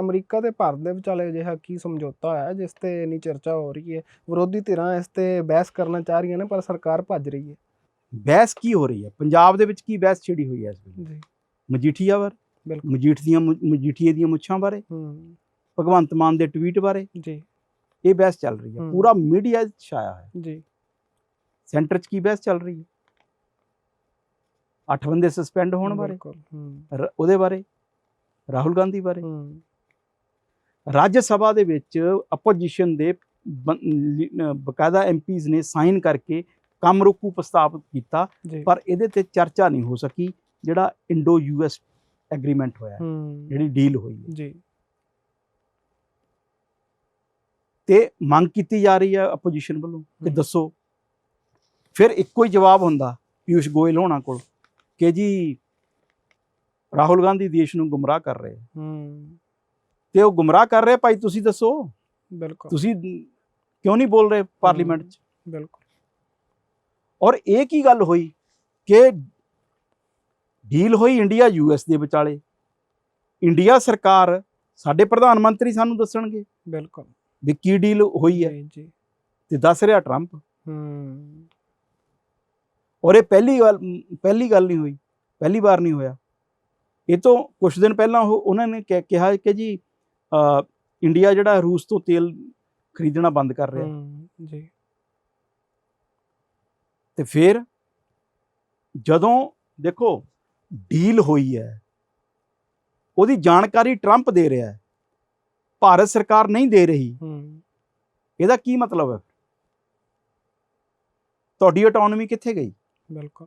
America ਤੇ ਭਾਰਤ ਦੇ ਵਿਚਾਲੇ ਅਜਿਹਾ ਕੀ ਸਮਝੌਤਾ ਹੋਇਆ ਹੈ ਜਿਸ ਤੇ ਇੰਨੀ ਚਰਚਾ ਹੋ ਰਹੀ ਹੈ? ਵਿਰੋਧੀ ਧਿਰਾਂ ਇਸ ਤੇ ਬਹਿਸ ਕਰਨਾ ਚਾਹ ਰਹੀਆਂ ਨੇ ਪਰ ਸਰਕਾਰ ਭੱਜ ਰਹੀ ਹੈ। ਬਹਿਸ ਕੀ ਹੋ ਰਹੀ ਹੈ? ਪੰਜਾਬ ਦੇ ਵਿੱਚ ਕੀ ਬਹਿਸ ਛਿੜੀ ਹੋਈ ਹੈ ਇਸ ਵੇਲੇ? ਜੀ। ਮਜੀਠੀਆ ਬਾਰੇ? ਬਿਲਕੁਲ। ਮਜੀਠ ਦੀਆਂ ਮਜੀਠੀਏ ਦੀਆਂ ਮੁੱਛਾਂ ਬਾਰੇ? ਹੂੰ। ਭਗਵੰਤ ਮਾਨ ਦੇ ਟਵੀਟ ਬਾਰੇ? ਜੀ। ਇਹ ਬਹਿਸ ਚੱਲ ਰਹੀ ਹੈ। ਪੂਰਾ ਮੀਡੀਆ ਛਾਇਆ ਹੈ ਜੀ। ਸੈਂਟਰ 'ਚ ਕੀ ਬਹਿਸ ਚੱਲ ਰਹੀ ਹੈ? ਅੱਠ ਬੰਦੇ ਸਸਪੈਂਡ ਹੋਣ ਬਾਰੇ? ਉਹਦੇ ਬਾਰੇ? ਰਾਹੁਲ ਗਾਂਧੀ ਬਾਰੇ? ਹੂੰ। ਰਾਜ ਸਭਾ ਦੇ ਵਿੱਚ ਆਪੋਜੀਸ਼ਨ ਦੇ ਬਕਾਇਦਾ ਐਮਪੀਜ਼ ਨੇ ਸਾਈਨ ਕਰਕੇ ਕੰਮ ਰੋਕੂ ਪ੍ਰਸਤਾਵ ਕੀਤਾ ਪਰ ਇਹਦੇ ਤੇ ਚਰਚਾ ਨਹੀਂ ਹੋ ਸਕੀ ਜਿਹੜਾ ਇੰਡੋ ਯੂਐਸ ਐਗਰੀਮੈਂਟ ਹੋਇਆ ਜਿਹੜੀ ਡੀਲ ਹੋਈ ਹੈ। ਜੀ। ਤੇ ਮੰਗ ਕੀਤੀ ਜਾ ਰਹੀ ਹੈ ਆਪੋਜੀਸ਼ਨ ਵੱਲੋਂ ਕਿ। ਦੱਸੋ। ਫਿਰ ਇੱਕੋ ਹੀ ਜਵਾਬ ਹੁੰਦਾ ਪਿਊਸ਼ ਗੋਇਲ ਹੋਣਾ ਕੋਲ ਕਿ ਜੀ ਰਾਹੁਲ ਗਾਂਧੀ ਦੇਸ਼ ਨੂੰ ਗੁੰਮਰਾਹ ਕਰ ਰਹੇ। ਹੂੰ। ਤੇ ਉਹ ਗੁੰਮਰਾਹ ਕਰ ਰਹੇ ਭਾਈ ਤੁਸੀਂ ਦੱਸੋ। ਬਿਲਕੁਲ। ਤੁਸੀਂ ਕਿਉਂ ਨਹੀਂ ਬੋਲ ਰਹੇ ਪਾਰਲੀਮੈਂਟ 'ਚ? ਬਿਲਕੁਲ। ਔਰ ਇਹ ਕੀ ਗੱਲ ਹੋਈ ਕਿ ਡੀਲ ਹੋਈ ਇੰਡੀਆ ਯੂਐਸ ਦੇ ਵਿਚਾਲੇ? ਇੰਡੀਆ ਸਰਕਾਰ ਸਾਡੇ ਪ੍ਰਧਾਨ ਮੰਤਰੀ ਸਾਨੂੰ ਦੱਸਣਗੇ ਬਿਲਕੁਲ। ਵੀ ਕੀ ਡੀਲ ਹੋਈ ਹੈ। ਜੀ ਤੇ ਦੱਸ ਰਿਹਾ ਟਰੰਪ। ਹੂੰ ਔਰ ਇਹ ਪਹਿਲੀ ਗੱਲ ਪਹਿਲੀ ਗੱਲ ਨਹੀਂ ਹੋਈ ਪਹਿਲੀ ਵਾਰ ਨਹੀਂ ਹੋਇਆ। ਇਹ ਤੋਂ ਕੁਝ ਦਿਨ ਪਹਿਲਾਂ ਉਹ ਉਹਨਾਂ ਨੇ ਕਿਹਾ- ਕਿ ਜੀ ਇੰਡੀਆ ਜਿਹੜਾ ਰੂਸ ਤੋਂ ਤੇਲ ਖਰੀਦਣਾ ਬੰਦ ਕਰ ਰਿਹਾ। ਜੀ। ਤੇ ਫਿਰ ਜਦੋਂ ਦੇਖੋ ਡੀਲ ਹੋਈ ਹੈ ਉਹਦੀ ਜਾਣਕਾਰੀ ਟਰੰਪ ਦੇ ਰਿਹਾ ਹੈ ਭਾਰਤ ਸਰਕਾਰ ਨਹੀਂ ਦੇ ਰਹੀ। ਹੂੰ ਇਹਦਾ ਕੀ ਮਤਲਬ ਹੈ? ਤੁਹਾਡੀ ਆਟੋਨੋਮੀ ਕਿੱਥੇ ਗਈ? ਬਿਲਕੁਲ।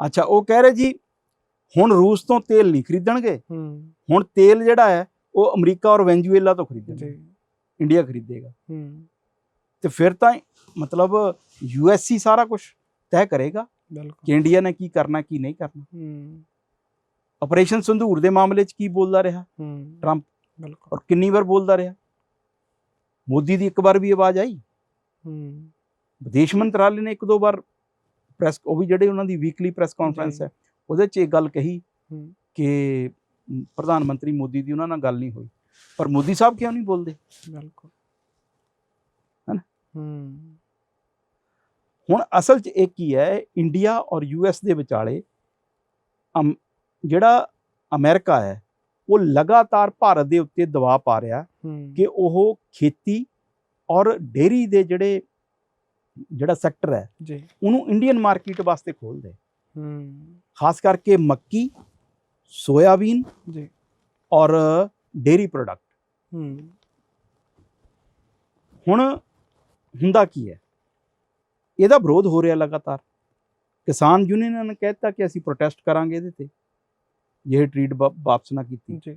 ਅੱਛਾ ਉਹ ਕਹਿ ਰਹੇ ਜੀ ਹੁਣ ਰੂਸ ਤੋਂ ਤੇਲ ਨਹੀਂ ਖਰੀਦਣਗੇ। ਹੁਣ ਤੇਲ ਜਿਹੜਾ ਹੈ ਉਹ ਅਮਰੀਕਾ ਔਰ ਵੈਨਜ਼ੂਏਲਾ ਤੋਂ ਖਰੀਦਣਗੇ। ਇੰਡੀਆ ਖਰੀਦੇਗਾ। ਤੇ ਫਿਰ ਤਾਂ ਮਤਲਬ ਯੂਐਸਸੀ ਸਾਰਾ ਕੁਝ ਤੈਅ ਕਰੇਗਾ ਕਿ ਇੰਡੀਆ ਨੇ ਕੀ ਕਰਨਾ ਕੀ ਨਹੀਂ ਕਰਨਾ। ਆਪਰੇਸ਼ਨ ਸੰਧੂਰ ਦੇ ਮਾਮਲੇ 'ਚ ਕੀ ਬੋਲਦਾ ਰਿਹਾ? ਟਰੰਪ। ਬਿਲਕੁਲ। ਔਰ ਕਿੰਨੀ ਵਾਰ ਬੋਲਦਾ ਰਿਹਾ? ਮੋਦੀ ਦੀ ਇੱਕ ਵਾਰ ਵੀ ਆਵਾਜ਼ ਆਈ। ਵਿਦੇਸ਼ ਮੰਤਰਾਲੇ ਨੇ ਇੱਕ ਦੋ ਵਾਰ ਪ੍ਰੈਸ ਉਹ ਵੀ ਜਿਹੜੇ ਉਹਨਾਂ ਦੀ ਵੀਕਲੀ ਪ੍ਰੈਸ ਕਾਨਫਰੰਸ। ਹੈ ਉਹਦੇ 'ਚ ਇਹ ਗੱਲ ਕਹੀ ਕਿ ਪ੍ਰਧਾਨ ਮੰਤਰੀ ਮੋਦੀ ਦੀ ਉਹਨਾਂ ਨਾਲ ਗੱਲ ਨਹੀਂ ਹੋਈ। ਪਰ ਮੋਦੀ ਸਾਹਿਬ ਕਿਉਂ ਨਹੀਂ ਬੋਲਦੇ? ਬਿਲਕੁਲ। ਹੈਨਾ? ਹੂੰ। ਹੁਣ ਅਸਲ 'ਚ ਇਹ ਕੀ ਹੈ? ਇੰਡੀਆ ਔਰ ਯੂਐਸ ਦੇ ਵਿਚਾਲੇ ਜਿਹੜਾ ਅਮਰੀਕਾ ਹੈ ਉਹ ਲਗਾਤਾਰ ਭਾਰਤ ਦੇ ਉੱਤੇ ਦਬਾਅ ਪਾ ਰਿਹਾ ਕਿ ਉਹ ਖੇਤੀ ਔਰ ਡੇਰੀ ਦੇ ਜਿਹੜੇ ਜਿਹੜਾ ਸੈਕਟਰ ਹੈ ਜੀ। ਉਹਨੂੰ ਇੰਡੀਅਨ ਮਾਰਕੀਟ ਵਾਸਤੇ ਖੋਲ ਦੇ ਹੂੰ। ਖਾਸ ਕਰਕੇ ਮੱਕੀ ਸੋਇਆਬੀਨ ਜੀ। ਔਰ ਡੇਰੀ ਪ੍ਰੋਡਕਟ। ਹੂੰ। ਹੁਣ ਹੁੰਦਾ ਕੀ ਹੈ? ਇਹਦਾ ਵਿਰੋਧ ਹੋ ਰਿਹਾ ਲਗਾਤਾਰ। ਕਿਸਾਨ ਯੂਨੀਅਨਾਂ ਨੇ ਕਹਿਤਾ ਕਿ ਅਸੀਂ ਪ੍ਰੋਟੈਸਟ ਕਰਾਂਗੇ ਇਹਦੇ ਤੇ। ਇਹ ਟ੍ਰੀਟ ਵਾਪਸ ਨਾ ਕੀਤੀ। ਜੀ।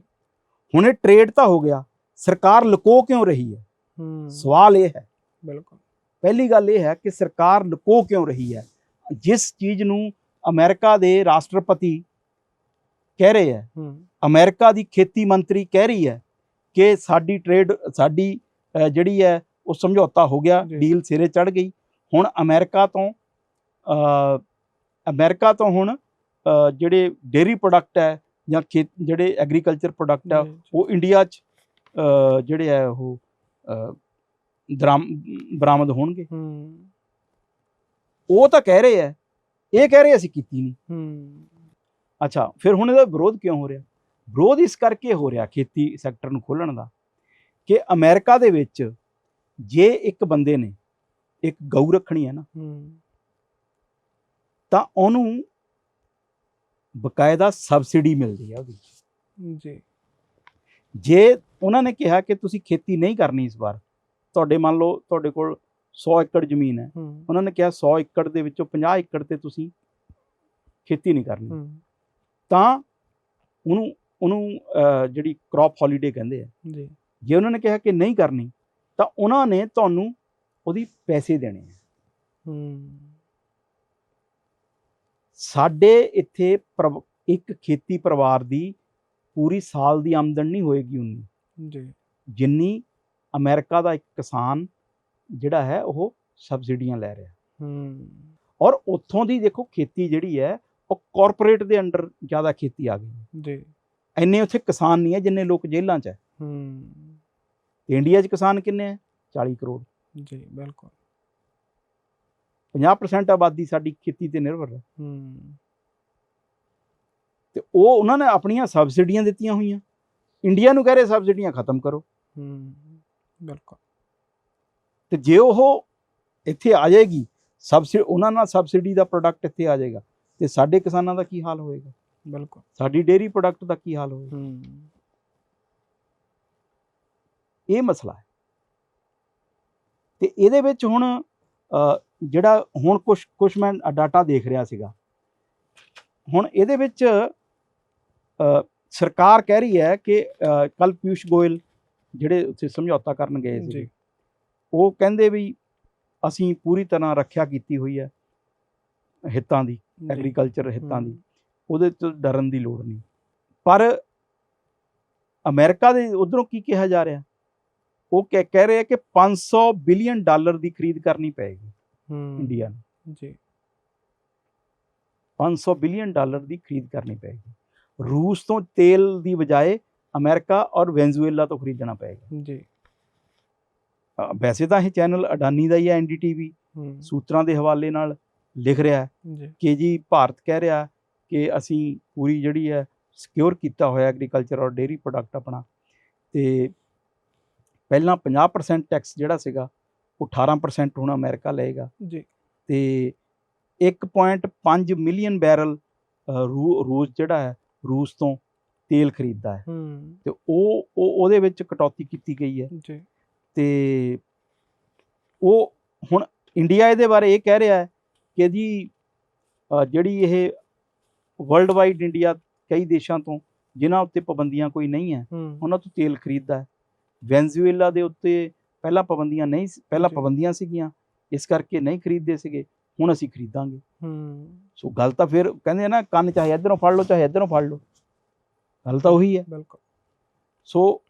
ਹੁਣ ਇਹ ਟ੍ਰੇਡ ਤਾਂ ਹੋ ਗਿਆ। ਸਰਕਾਰ ਲੁਕੋ ਕਿਉਂ ਰਹੀ ਹੈ? ਹੂੰ। ਸਵਾਲ ਇਹ ਹੈ। ਬਿਲਕੁਲ। ਪਹਿਲੀ ਗੱਲ ਇਹ ਹੈ ਕਿ ਸਰਕਾਰ ਲੁਕੋ ਕਿਉਂ ਰਹੀ ਹੈ? ਜਿਸ ਚੀਜ਼ ਨੂੰ ਅਮਰੀਕਾ ਦੇ ਰਾਸ਼ਟਰਪਤੀ ਕਹਿ ਰਹੇ ਹੈ। ਅਮਰੀਕਾ ਦੀ ਖੇਤੀ ਮੰਤਰੀ ਕਹਿ ਰਹੀ ਹੈ ਕਿ ਸਾਡੀ ਟ੍ਰੇਡ ਸਾਡੀ ਜਿਹੜੀ ਹੈ ਉਹ ਸਮਝੌਤਾ ਹੋ ਗਿਆ। ਡੀਲ ਸਿਰੇ ਚੜ ਗਈ। ਹੁਣ ਅਮਰੀਕਾ ਤੋਂ ਅ, ਅਮਰੀਕਾ ਤੋਂ ਹੁਣ ਜਿਹੜੇ ਡੇਰੀ ਪ੍ਰੋਡਕਟ ਹੈ ਜਾਂ ਖੇਤ ਜਿਹੜੇ ਐਗਰੀਕਲਚਰ ਪ੍ਰੋਡਕਟ ਜੀ। ਉਹ ਇੰਡੀਆ 'ਚ ਜਿਹੜੇ ਹੈ ਉਹ ਬਰਾਮਦ ਹੋਣਗੇ। ਉਹ ਤਾਂ ਕਹਿ ਰਹੇ ਹੈ ਇਹ ਕਹਿ ਰਹੇ ਅਸੀਂ ਕੀਤੀ ਨਹੀਂ। ਹੂੰ। ਅੱਛਾ ਫਿਰ ਹੁਣ ਇਹਦਾ ਵਿਰੋਧ ਕਿਉਂ ਹੋ ਰਿਹਾ? ਵਿਰੋਧ ਇਸ ਕਰਕੇ ਹੋ ਰਿਹਾ ਖੇਤੀ ਸੈਕਟਰ ਨੂੰ ਖੋਲਣ ਦਾ ਕਿ ਅਮਰੀਕਾ ਦੇ ਵਿੱਚ ਜੇ ਇੱਕ ਬੰਦੇ ਨੇ ਇੱਕ ਗਊ ਰੱਖਣੀ ਹੈ ਨਾ ਹੂੰ। ਤਾਂ ਉਹਨੂੰ ਬਕਾਇਦਾ ਸਬਸਿਡੀ ਮਿਲਦੀ ਹੈ ਉਹਦੀ। ਜੀ। ਜੇ ਉਹਨਾਂ ਨੇ ਕਿਹਾ ਕਿ ਤੁਸੀਂ ਖੇਤੀ ਨਹੀਂ ਕਰਨੀ ਇਸ ਵਾਰ ਤੁਹਾਡੇ ਮੰਨ ਲਓ ਤੁਹਾਡੇ ਕੋਲ 100 ਏਕੜ ਜ਼ਮੀਨ ਹੈ। ਉਹਨਾਂ ਨੇ ਕਿਹਾ 100 ਏਕੜ ਦੇ ਵਿੱਚੋਂ 50 ਏਕੜ ਤੇ ਤੁਸੀਂ ਖੇਤੀ ਨਹੀਂ ਕਰਨੀ। ਤਾਂ ਉਹਨੂੰ ਉਹਨੂੰ ਜਿਹੜੀ ਕ੍ਰੌਪ ਹੌਲੀਡੇ ਕਹਿੰਦੇ ਆ। ਜੀ। ਜੇ ਉਹਨਾਂ ਨੇ ਕਿਹਾ ਕਿ ਨਹੀਂ ਕਰਨੀ ਤਾਂ ਉਹਨਾਂ ਨੇ ਤੁਹਾਨੂੰ ਉਹਦੀ ਪੈਸੇ ਦੇਣੇ ਆ। ਹੂੰ। ਸਾਡੇ ਇੱਥੇ ਇੱਕ ਖੇਤੀ ਪਰਿਵਾਰ ਦੀ ਪੂਰੀ ਸਾਲ ਦੀ ਆਮਦਨ ਨਹੀਂ ਹੋਏਗੀ ਉਨੀ। ਜੀ। ਜਿੰਨੀ ਅਮਰੀਕਾ ਦਾ ਇੱਕ ਕਿਸਾਨ ਜਿਹੜਾ ਹੈ ਉਹ ਸਬਸਿਡੀਆਂ ਲੈ ਰਿਹਾ। ਹੂੰ। ਔਰ ਉੱਥੋਂ ਦੀ ਦੇਖੋ ਖੇਤੀ ਜਿਹੜੀ ਹੈ ਉਹ ਕਾਰਪੋਰੇਟ ਦੇ ਅੰਡਰ ਜ਼ਿਆਦਾ ਖੇਤੀ ਆ ਗਈ। ਜੀ। ਇੰਨੇ ਉੱਥੇ ਕਿਸਾਨ ਨਹੀਂ ਹੈ ਜਿੰਨੇ ਲੋਕ ਜੇਲ੍ਹਾਂ 'ਚ ਹੈ। ਹੂੰ। ਤੇ ਇੰਡੀਆ 'ਚ ਕਿਸਾਨ ਕਿੰਨੇ ਹੈ? 40 ਕਰੋੜ। ਜੀ ਬਿਲਕੁਲ। 50% ਆਬਾਦੀ ਸਾਡੀ ਖੇਤੀ ਤੇ ਨਿਰਭਰ ਹੈ। ਹੂੰ। ਤੇ ਉਹ ਉਹਨਾਂ ਨੇ ਆਪਣੀਆਂ ਸਬਸਿਡੀਆਂ ਦਿੱਤੀਆਂ ਹੋਈਆਂ। ਇੰਡੀਆ ਨੂੰ ਕਹਿ ਰਹੇ ਸਬਸਿਡੀਆਂ ਖਤਮ ਕਰੋ। ਹੂੰ ਬਿਲਕੁਲ। ਤੇ ਜੇ ਉਹ ਇੱਥੇ ਆ ਜਾਏਗੀ ਸਬਸਿਡੀ ਉਹਨਾਂ ਨਾਲ ਸਬਸਿਡੀ ਦਾ ਪ੍ਰੋਡਕਟ ਇੱਥੇ ਆ ਜਾਏਗਾ ਤੇ ਸਾਡੇ ਕਿਸਾਨਾਂ ਦਾ ਕੀ ਹਾਲ ਹੋਏਗਾ? ਬਿਲਕੁਲ। ਸਾਡੀ ਡੇਅਰੀ ਪ੍ਰੋਡਕਟ ਦਾ ਕੀ ਹਾਲ ਹੋਏਗਾ? ਹੂੰ। ਇਹ ਮਸਲਾ ਹੈ। ਤੇ ਇਹਦੇ ਵਿੱਚ ਹੁਣ ਜਿਹੜਾ ਹੁਣ ਕੁਝ ਕੁਝ ਮੈਂ ਡਾਟਾ ਦੇਖ ਰਿਹਾ ਸੀਗਾ। ਹੁਣ ਇਹਦੇ ਵਿੱਚ ਸਰਕਾਰ ਕਹਿ ਰਹੀ ਹੈ ਕਿ ਕੱਲ ਪਿਊਸ਼ ਗੋਇਲ ਜਿਹੜੇ ਉੱਥੇ ਸਮਝੌਤਾ ਕਰਨ ਗਏ ਸੀ ਜੀ ਉਹ ਕਹਿੰਦੇ ਵੀ ਅਸੀਂ ਪੂਰੀ ਤਰ੍ਹਾਂ ਰੱਖਿਆ ਕੀਤੀ ਹੋਈ ਹੈ ਹਿੱਤਾਂ ਦੀ। ਐਗਰੀਕਲਚਰ ਹਿੱਤਾਂ ਦੀ। ਉਹਦੇ ਤੋਂ ਡਰਨ ਦੀ ਲੋੜ ਨਹੀਂ। ਪਰ ਅਮਰੀਕਾ ਦੇ ਉਧਰੋਂ ਕੀ ਕਿਹਾ ਜਾ ਰਿਹਾ? ਉਹ ਕਹਿ ਕਹਿ ਰਹੇ ਕਿ 500 ਬਿਲੀਅਨ ਡਾਲਰ ਦੀ ਖਰੀਦ ਕਰਨੀ ਪਏਗੀ ਇੰਡੀਆ ਨੂੰ। ਜੀ। 500 ਬਿਲੀਅਨ ਡਾਲਰ ਦੀ ਖਰੀਦ ਕਰਨੀ ਪਏਗੀ। ਰੂਸ ਤੋਂ ਤੇਲ ਦੀ ਬਜਾਏ ਅਮਰੀਕਾ ਔਰ ਵੈਨਜ਼ੂਏਲਾ ਤੋਂ ਖਰੀਦਣਾ ਪਏਗਾ। ਜੀ। ਵੈਸੇ ਤਾਂ ਇਹ ਚੈਨਲ ਅਡਾਨੀ ਦਾ ਹੀ ਹੈ ਐਨਡੀਟੀਵੀ ਸੂਤਰਾਂ ਦੇ ਹਵਾਲੇ ਨਾਲ ਲਿਖ ਰਿਹਾ ਹੈ ਕਿ ਜੀ ਭਾਰਤ ਕਹਿ ਰਿਹਾ ਕਿ ਅਸੀਂ ਪੂਰੀ ਜਿਹੜੀ ਹੈ ਸਿਕਿਉਰ ਕੀਤਾ ਹੋਇਆ ਐਗਰੀਕਲਚਰ ਔਰ ਡੇਅਰੀ ਪ੍ਰੋਡਕਟ ਆਪਣਾ। ਤੇ ਪਹਿਲਾਂ 50% ਟੈਕਸ ਜਿਹੜਾ ਸੀਗਾ ਉਹ 18% ਹੁਣ ਅਮਰੀਕਾ ਲਏਗਾ। ਜੀ। ਤੇ 1.5 ਮਿਲੀਅਨ ਬੈਰਲ ਅ, ਰੂ- ਰੂਸ ਜਿਹੜਾ ਹੈ ਰੂਸ ਤੋਂ ਤੇਲ ਖਰੀਦਦਾ ਹੈ। ਤੇ ਉਹ ਉਹ ਉਹਦੇ ਵਿੱਚ ਕਟੌਤੀ ਕੀਤੀ ਗਈ ਹੈ। ਜੀ। ਤੇ ਉਹ ਹੁਣ ਇੰਡੀਆ ਇਹਦੇ ਬਾਰੇ ਇਹ ਕਹਿ ਰਿਹਾ ਹੈ ਕਿ ਜੀ ਜਿਹੜੀ ਇਹ ਵਰਲਡ ਵਾਈਡ ਇੰਡੀਆ ਕਈ ਦੇਸ਼ਾਂ ਤੋਂ ਜਿਨ੍ਹਾਂ ਉੱਤੇ ਪਾਬੰਦੀਆਂ ਕੋਈ ਨਹੀਂ ਹੈ ਉਹਨਾਂ ਤੋਂ ਤੇਲ ਖਰੀਦਦਾ ਹੈ। ਵੈਨਜ਼ੂਏਲਾ ਦੇ ਉੱਤੇ ਪਹਿਲਾਂ ਪਾਬੰਦੀਆਂ ਨਹੀਂ ਸੀ- ਪਹਿਲਾਂ। ਪਾਬੰਦੀਆਂ ਸੀਗੀਆਂ ਇਸ ਕਰਕੇ ਨਹੀਂ ਖਰੀਦਦੇ ਸੀਗੇ ਹੁਣ ਅਸੀਂ ਖਰੀਦਾਂਗੇ। ਹੂੰ। ਸੋ ਗੱਲ ਤਾਂ ਫਿਰ ਕਹਿੰਦੇ ਆ ਨਾ ਕੰਨ ਚਾਹੇ ਇੱਧਰੋਂ ਫੜ ਲਓ ਚਾਹੇ ਇੱਧਰੋਂ ਫੜ ਲਓ। ਗੱਲ ਤਾਂ ਉਹੀ ਹੈ। ਬਿਲਕੁਲ। ਸੋ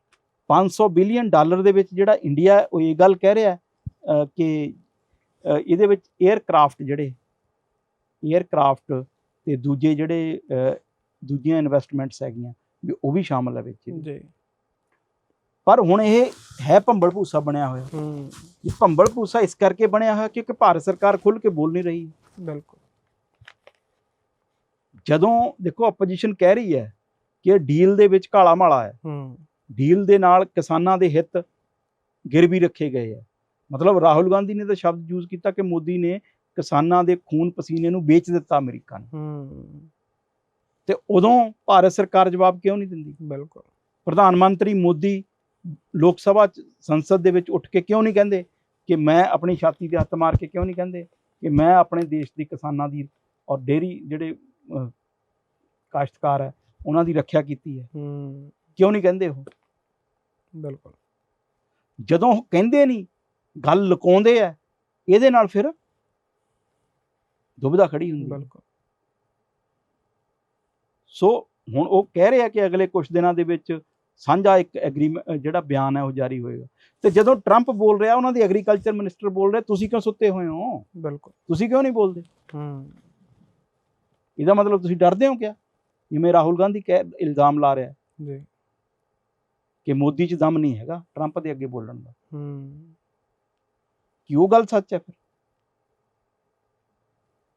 500 ਬਿਲੀਅਨ ਡਾਲਰ ਦੇ ਵਿੱਚ ਜਿਹੜਾ ਇੰਡੀਆ ਉਹ ਇਹ ਗੱਲ ਕਹਿ ਰਿਹਾ ਕਿ ਇਹਦੇ ਵਿੱਚ 에ਅਰਕ੍ਰਾਫਟ ਜਿਹੜੇ 에ਅਰਕ੍ਰਾਫਟ ਤੇ ਦੂਜੇ ਜਿਹੜੇ ਦੂਜੀਆਂ ਇਨਵੈਸਟਮੈਂਟਸ ਹੈਗੀਆਂ ਵੀ ਉਹ ਵੀ ਸ਼ਾਮਲ ਹੈ ਵਿੱਚ। ਜੀ। ਪਰ ਹੁਣ ਇਹ ਹੈ ਭੰਬਲ ਭੂਸਾ ਬਣਿਆ ਹੋਇਆ। ਹੂੰ। ਇਹ ਭੰਬਲ ਭੂਸਾ ਇਸ ਕਰਕੇ ਬਣਿਆ ਹੋਇਆ ਕਿਉਂਕਿ ਭਾਰਤ ਸਰਕਾਰ ਖੁੱਲ ਕੇ ਬੋਲ ਨਹੀਂ ਰਹੀ। ਬਿਲਕੁਲ। ਜਦੋਂ ਦੇਖੋ ਆਪੋਜੀਸ਼ਨ ਕਹਿ ਰਹੀ ਹੈ ਕਿ ਡੀਲ ਦੇ ਵਿੱਚ ਕਾਲਾ ਮਾਲਾ ਹੈ। ਹੂੰ। ਡੀਲ ਦੇ ਨਾਲ ਕਿਸਾਨਾਂ ਦੇ ਹਿੱਤ ਗਿਰਵੀ ਰੱਖੇ ਗਏ ਆ। ਮਤਲਬ ਰਾਹੁਲ ਗਾਂਧੀ ਨੇ ਤਾਂ ਸ਼ਬਦ ਯੂਜ਼ ਕੀਤਾ ਕਿ ਮੋਦੀ ਨੇ ਕਿਸਾਨਾਂ ਦੇ ਖੂਨ ਪਸੀਨੇ ਨੂੰ ਵੇਚ ਦਿੱਤਾ ਅਮਰੀਕਾ ਨੂੰ। ਹੂੰ। ਤੇ ਉਦੋਂ ਭਾਰਤ ਸਰਕਾਰ ਜਵਾਬ ਕਿਉਂ ਨਹੀਂ ਦਿੰਦੀ? ਬਿਲਕੁਲ। ਪ੍ਰਧਾਨ ਮੰਤਰੀ ਮੋਦੀ ਲੋਕ ਸਭਾ ਚ ਸੰਸਦ ਦੇ ਵਿੱਚ ਉੱਠ ਕੇ ਕਿਉਂ ਨਹੀਂ ਕਹਿੰਦੇ? ਕਿ ਮੈਂ ਆਪਣੀ ਛਾਤੀ ਤੇ ਹੱਥ ਮਾਰ ਕੇ ਕਿਉਂ ਨਹੀਂ ਕਹਿੰਦੇ? ਕਿ ਮੈਂ ਆਪਣੇ ਦੇਸ਼ ਦੀ ਕਿਸਾਨਾਂ ਦੀ ਔਰ ਡੇਰੀ ਜਿਹੜੇ ਕਾਸ਼ਤਕਾਰ ਹੈ ਉਹਨਾਂ ਦੀ ਰੱਖਿਆ ਕੀਤੀ ਹੈ। ਹੂੰ। ਕਿਉਂ ਨਹੀਂ ਕਹਿੰਦੇ ਉਹ? ਬਿਲਕੁਲ। ਜਦੋਂ ਉਹ ਕਹਿੰਦੇ ਨਹੀਂ ਗੱਲ ਲੁਕਾਉਂਦੇ ਆ ਇਹਦੇ ਨਾਲ ਫਿਰ ਦੁਬਿਧਾ ਖੜੀ ਹੁੰਦੀ। ਬਿਲਕੁਲ। ਸੋ ਹੁਣ ਉਹ ਕਹਿ ਰਹੇ ਕਿ ਅਗਲੇ ਕੁਝ ਦਿਨਾਂ ਦੇ ਵਿੱਚ ਸਾਂਝਾ ਇੱਕ ਐਗਰੀਮੈਂਟ ਜਿਹੜਾ ਬਿਆਨ ਹੈ ਉਹ ਜਾਰੀ ਹੋਏਗਾ। ਤੇ ਜਦੋਂ ਟਰੰਪ ਬੋਲ ਰਿਹਾ ਉਹਨਾਂ ਦੀ ਐਗਰੀਕਲਚਰ ਮਿਨਿਸਟਰ ਬੋਲ ਰਿਹਾ ਤੁਸੀਂ ਕਿਉਂ ਸੁੱਤੇ ਹੋਏ ਹੋ? ਬਿਲਕੁਲ। ਤੁਸੀਂ ਕਿਉਂ ਨਹੀਂ ਬੋਲਦੇ? ਹੂੰ। ਇਹਦਾ ਮਤਲਬ ਤੁਸੀਂ ਡਰਦੇ ਹੋ ਕਿਆ? ਜਿਵੇਂ ਰਾਹੁਲ ਗਾਂਧੀ ਕਹਿ ਇਲਜ਼ਾਮ ਲਾ ਰਿਹਾ। ਜੀ। ਕਿ ਮੋਦੀ 'ਚ ਦਮ ਨਹੀਂ ਹੈਗਾ ਟਰੰਪ ਦੇ ਅੱਗੇ ਬੋਲਣ ਦਾ। ਹੂੰ। ਕੀ ਉਹ ਗੱਲ ਸੱਚ ਹੈ ਫਿਰ?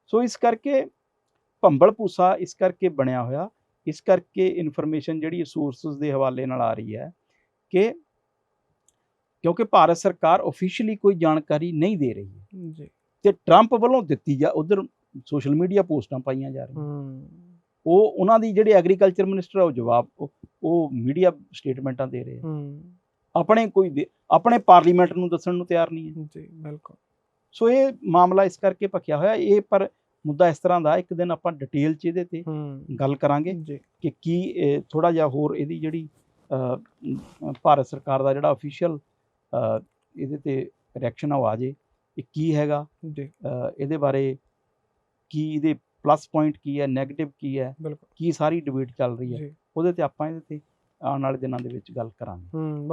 ਸੋ ਇਸ ਕਰਕੇ ਭੰਬਲ ਭੂਸਾ ਇਸ ਕਰਕੇ ਬਣਿਆ ਹੋਇਆ ਇਸ ਕਰਕੇ ਇਨਫੋਰਮੇਸ਼ਨ ਜਿਹੜੀ ਸੋਰਸਸ ਦੇ ਹਵਾਲੇ ਨਾਲ ਆ ਰਹੀ ਹੈ ਕਿ ਕਿਉਂਕਿ ਭਾਰਤ ਸਰਕਾਰ ਆਫੀਸ਼ੀਅਲੀ ਕੋਈ ਜਾਣਕਾਰੀ ਨਹੀਂ ਦੇ ਰਹੀ ਹੈ। ਜੀ। ਤੇ ਟਰੰਪ ਵੱਲੋਂ ਦਿੱਤੀ ਜਾ ਉਧਰ ਸੋਸ਼ਲ ਮੀਡੀਆ ਪੋਸਟਾਂ ਪਾਈਆਂ ਜਾ ਰਹੀਆਂ। ਹੂੰ। ਉਹ ਉਹਨਾਂ ਦੀ ਜਿਹੜੀ ਐਗਰੀਕਲਚਰ ਮਿਨਿਸਟਰ ਉਹ ਜਵਾਬ ਉਹ- ਮੀਡੀਆ ਸਟੇਟਮੈਂਟਾਂ ਦੇ ਰਹੇ ਆ। ਆਪਣੇ ਕੋਈ ਆਪਣੇ ਪਾਰਲੀਮੈਂਟ ਨੂੰ ਦੱਸਣ ਨੂੰ ਤਿਆਰ ਨਹੀਂ ਹੈ। ਜੀ ਬਿਲਕੁਲ। ਸੋ ਇਹ ਮਾਮਲਾ ਇਸ ਕਰਕੇ ਭਖਿਆ ਹੋਇਆ ਇਹ ਪਰ ਮੁੱਦਾ ਇਸ ਤਰ੍ਹਾਂ ਦਾ ਇੱਕ ਦਿਨ ਆਪਾਂ ਡਿਟੇਲ ਚ ਇਹਦੇ ਤੇ ਗੱਲ ਕਰਾਂਗੇ ਕਿ ਕੀ ਥੋੜਾ ਜਿਹਾ ਹੋਰ ਇਹਦੀ ਜਿਹੜੀ ਭਾਰਤ ਸਰਕਾਰ ਦਾ ਜਿਹੜਾ ਅਫੀਸ਼ੀਅਲ ਇਹਦੇ ਤੇ ਰਿਐਕਸ਼ਨ ਆ ਜੇ ਇਹ ਕੀ ਹੈਗਾ ਇਹਦੇ ਬਾਰੇ ਕੀ ਇਹਦੇ ਪਲੱਸ ਪੁਆਇੰਟ ਕੀ ਹੈ 네ਗੇਟਿਵ ਕੀ ਹੈ ਕੀ ਸਾਰੀ ਡਿਬੇਟ ਚੱਲ ਰਹੀ ਹੈ ਉਹਦੇ ਤੇ ਆਪਾਂ ਇਹਦੇ ਤੇ ਆਉਣ ਵਾਲੇ ਦਿਨਾਂ ਦੇ ਵਿੱਚ ਗੱਲ ਕਰਾਂਗੇ। ਹੂੰ